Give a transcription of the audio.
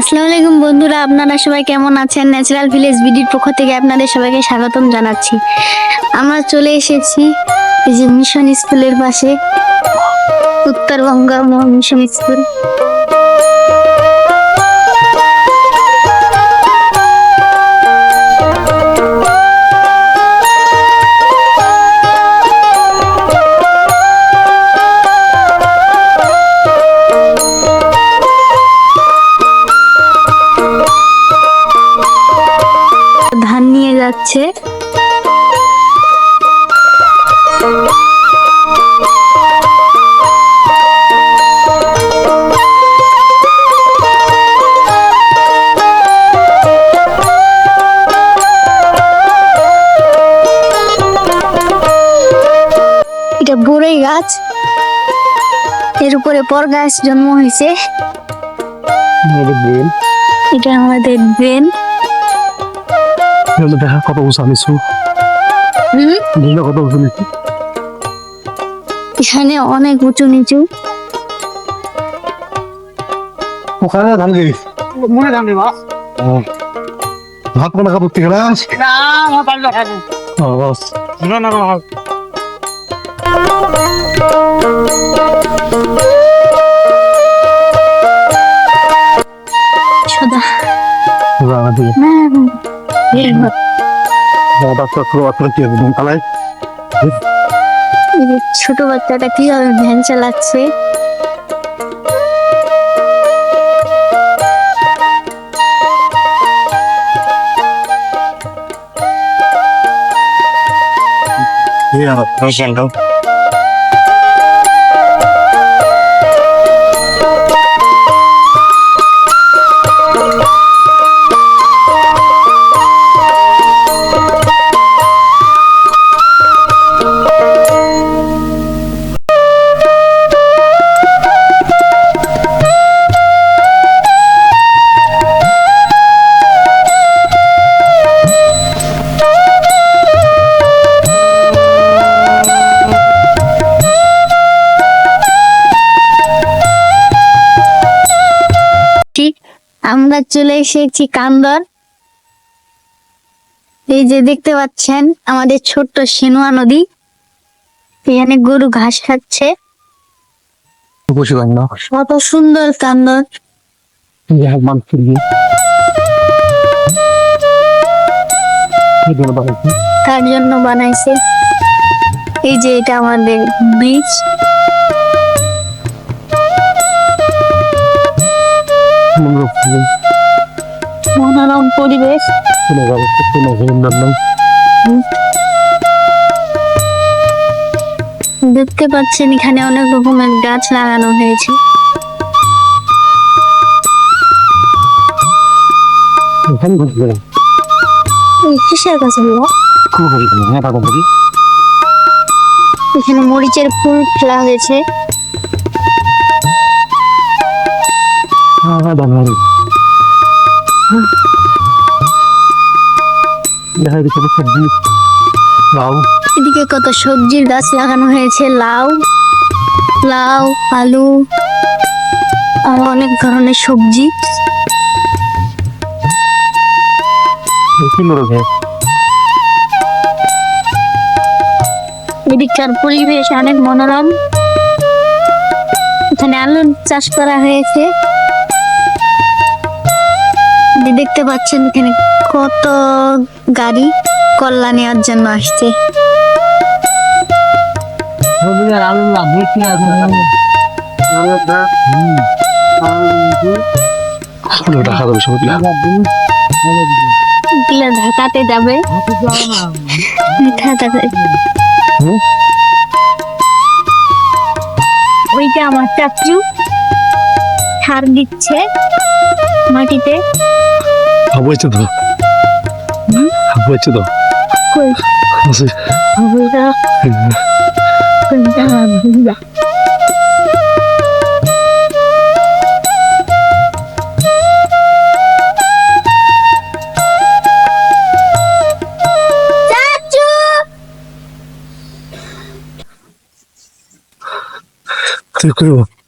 আসসালামু আলাইকুম বন্ধুরা, আপনারা সবাই কেমন আছেন? ন্যাচারাল ভিলেজ বিডির পক্ষ থেকে আপনাদের সবাইকে স্বাগতম জানাচ্ছি। আমরা চলে এসেছি এই যে মিশন স্কুলের পাশে, উত্তরবঙ্গ মিশন স্কুল যাচ্ছে। এটা বড়ই গাছ। এর উপরে পর গাছ জন্ম হয়েছে। এটা আমাদের ব্রেন এগুলো দেখা কত উঁচা নিচু দেখলে কত উঁচু নিচু এখানে অনেক উঁচু নিচু। ওখানে ধান গেছি মনে জানি বাস ভাত কোনা কাপড় থেকে না না আমার পারল খাবে ও বাস। না না। ছোট বাচ্চাটা কীভাবে ভ্যান চালাচ্ছে? আমার ঠিক আমরা চলে এসেছি কান্দর। এই যে দেখতে পাচ্ছেন আমাদের ছোট্ট সেনুয়া নদী। এখানে গরু ঘাস খাচ্ছে। কত সুন্দর কান্দর। তার জন্য বানাইছে। এই যে এটা আমাদের ব্রিজ। মনে মনোরম পরিবেশ কোনো দেখতে পাচ্ছেন এখানে অনেক রকমের গাছ লাগানো হয়েছে এখানে ঘুরতে কিসের হলো এখানে মরিচের ফুল ফেলা হয়েছে। হ্যাঁ। দাদা ভালো দেখা যাচ্ছে সবজি লাউ। এদিকে কত সবজির গাছ লাগানো হয়েছে লাউ লাউ আলু আর অনেক ধরনের সবজি। এদিককার পরিবেশ অনেক মনোরম। এখানে আলু চাষ করা হয়েছে। দেখতে পাচ্ছেন এখানে কত গাড়ি কল্যাণ নেওয়ার জন্য আসছে। ঢাকাতে যাবে। ওইটা আমার চাচু। সার দিচ্ছে মাটিতে। হয়েছে তো। হয়েছে তো। তুই করব?